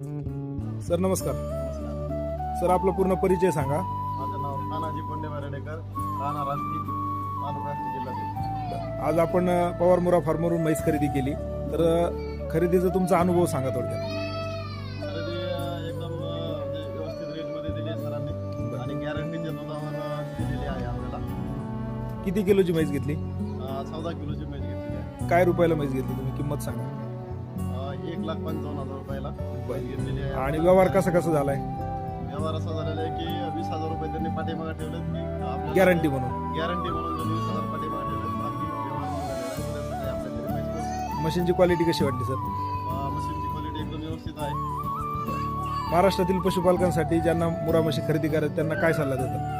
Sir नमस्कार. Sir आपला पूर्ण परिचय सांगा. माझं नाव तानाजी कोंडे मराडेकर राहणार राष्ट्री तालुका जिल्हा आज आपण पवार मुरा फार्मवरून म्हैस खरेदी केली. तर खरेदीचा तुमचा अनुभव सांगा थोडक्यात. खरेदी एकदम म्हणजे व्यवस्थित रेटमध्ये दिली आहे सरांनी. आणि गॅरंटीच्या दुधावर अं, दिलेली आहे आपल्याला. किती किलोची म्हैस घेतली? चौदा किलोची घेतलेली आहे. काय रुपयाला म्हैस घेतली तुम्ही? किंमत सांगा. एक लाख पंचावन्न हजार रुपयाला. घेतलेली आहे आणि व्यवहार कसा कसा झालाय? व्यवहार असा झालेला आहे की वीस हजार रुपये त्यांनी पाठीमागे ठेवले गॅरंटी म्हणून. गॅरंटी म्हणून वीस हजार पाठीमागे ठेवले बाकी व्यवहार झालेला आहे त्यासाठी आपल्याला तरी म्हैस मिळते. मशीनची क्वालिटी कशी वाटली सर अं, मशीनची क्वालिटी एकदम व्यवस्थित आहे. महाराष्ट्रातील पशुपालकांसाठी ज्यांना मुरा म्हशी खरेदी करायची त्यांना काय सल्ला देतात?